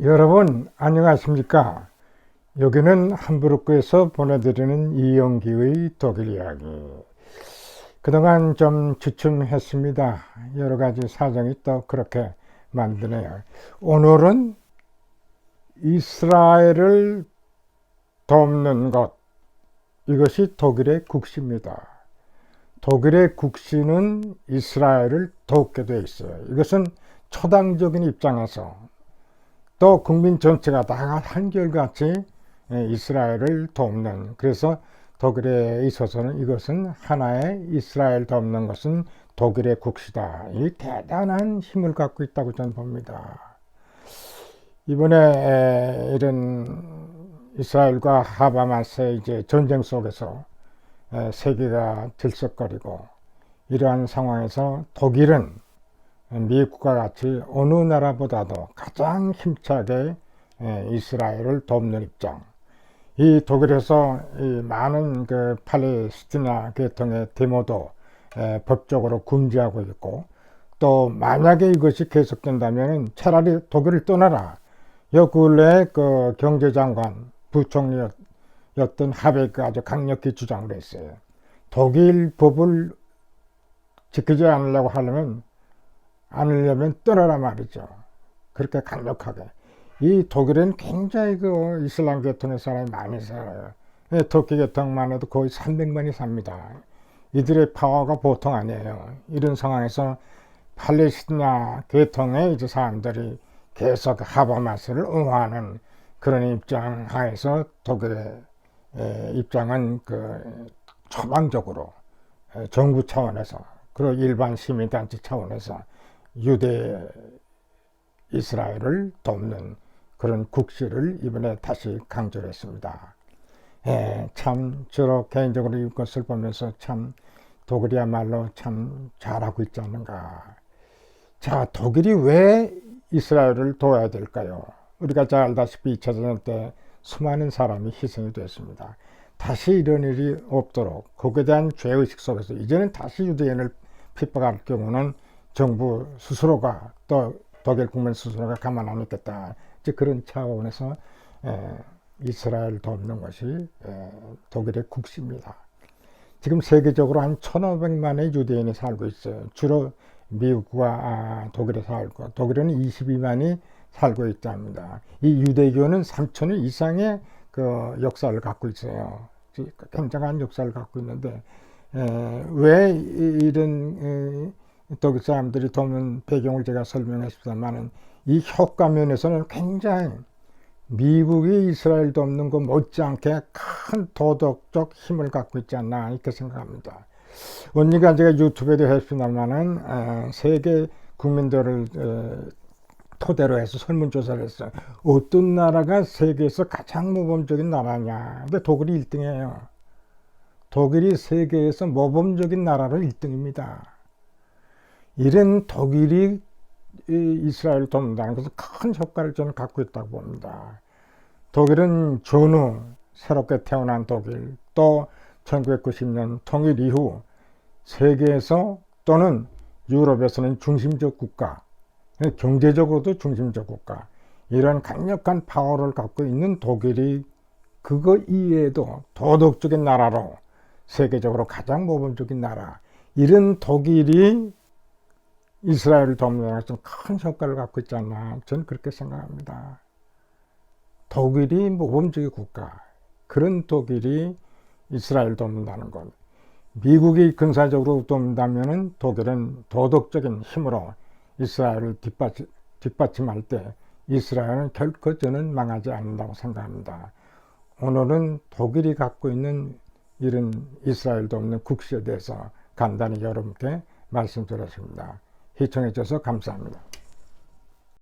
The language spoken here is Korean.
여러분 안녕하십니까? 여기는 함부르크에서 보내드리는 이영기의 독일 이야기. 그동안 좀 주춤했습니다. 여러 가지 사정이 또 그렇게 만드네요. 오늘은 이스라엘을 돕는 것. 이것이 독일의 국시입니다. 독일의 국시는 이스라엘을 돕게 돼 있어요. 이것은 초당적인 입장에서 또 국민 전체가 다 한결같이 예, 이스라엘을 돕는 그래서 독일에 있어서는 이것은 하나의 이스라엘 돕는 것은 독일의 국시다. 이 대단한 힘을 갖고 있다고 저는 봅니다. 이번에 이런 이스라엘과 하바마스의 이제 전쟁 속에서 세계가 들썩거리고 이러한 상황에서 독일은 미국과 같이 어느 나라보다도 가장 힘차게 이스라엘을 돕는 입장. 이 독일에서 이 많은 그 팔레스티나 계통의 데모도 법적으로 금지하고 있고 또 만약에 이것이 계속된다면 차라리 독일을 떠나라. 여 근래 그 경제장관 부총리였던 하베가 아주 강력히 주장을 했어요. 독일 법을 지키지 않으려고 하려면 않으려면 떠나라 말이죠. 그렇게 강력하게. 이 독일은 굉장히 그 이슬람 계통의 사람이 많이 살아요. 예, 터키 계통만 해도 거의 300만이 삽니다. 이들의 파워가 보통 아니에요. 이런 상황에서 팔레스티나 계통의 이제 사람들이 계속 하바마스를 응원하는 그런 입장 하에서 독일의 입장은 그 초방적으로 정부 차원에서 그리고 일반 시민단체 차원에서 유대 이스라엘을 돕는 그런 국시를 이번에 다시 강조했습니다. 예, 참 저로 개인적으로 이 것을 보면서 참 독일이야말로 참 잘하고 있지 않는가. 자, 독일이 왜 이스라엘을 도와야 될까요? 우리가 잘 알다시피 2차 전쟁 때 수많은 사람이 희생이 됐습니다. 다시 이런 일이 없도록 거기에 대한 죄의식 속에서 이제는 다시 유대인을 핍박할 경우는 정부 스스로가 또 독일 국민 스스로가 가만 안 있겠다. 이제 그런 차원에서 에, 이스라엘 돕는 것이 에, 독일의 국시입니다. 지금 세계적으로 한 1,500만의 유대인이 살고 있어요. 주로 미국과 아, 독일에 살고 독일은 22만이 살고 있답니다. 이 유대교는 3천년 이상의 그 역사를 갖고 있어요. 굉장한 역사를 갖고 있는데 에, 왜 이런 에, 독일 사람들이 돕는 배경을 제가 설명했습니다만은 이 효과 면에서는 굉장히 미국이 이스라엘 돕는 것 못지않게 큰 도덕적 힘을 갖고 있지 않나 이렇게 생각합니다. 언니가 제가 유튜브에도 했습니다만은 세계 국민들을 토대로 해서 설문조사를 했어요. 어떤 나라가 세계에서 가장 모범적인 나라냐. 근데 독일이 1등이에요. 독일이 세계에서 모범적인 나라로 1등입니다. 이런 독일이 이스라엘 돕는다는 것은 큰 효과를 저는 갖고 있다고 봅니다. 독일은 전후 새롭게 태어난 독일 또 1990년 통일 이후 세계에서 또는 유럽에서는 중심적 국가, 경제적으로도 중심적 국가, 이런 강력한 파워를 갖고 있는 독일이 그거 이외에도 도덕적인 나라로 세계적으로 가장 모범적인 나라, 이런 독일이 이스라엘을 돕는 데서 큰 효과를 갖고 있지 않나 저는 그렇게 생각합니다. 독일이 모범적인 국가, 그런 독일이 이스라엘 돕는다는 것. 미국이 군사적으로 돕는다면 독일은 도덕적인 힘으로 이스라엘을 뒷받침, 뒷받침할 때 이스라엘은 결코 저는 망하지 않는다고 생각합니다. 오늘은 독일이 갖고 있는 이런 이스라엘 돕는 국시에 대해서 간단히 여러분께 말씀드렸습니다. 시청해 주셔서 감사합니다.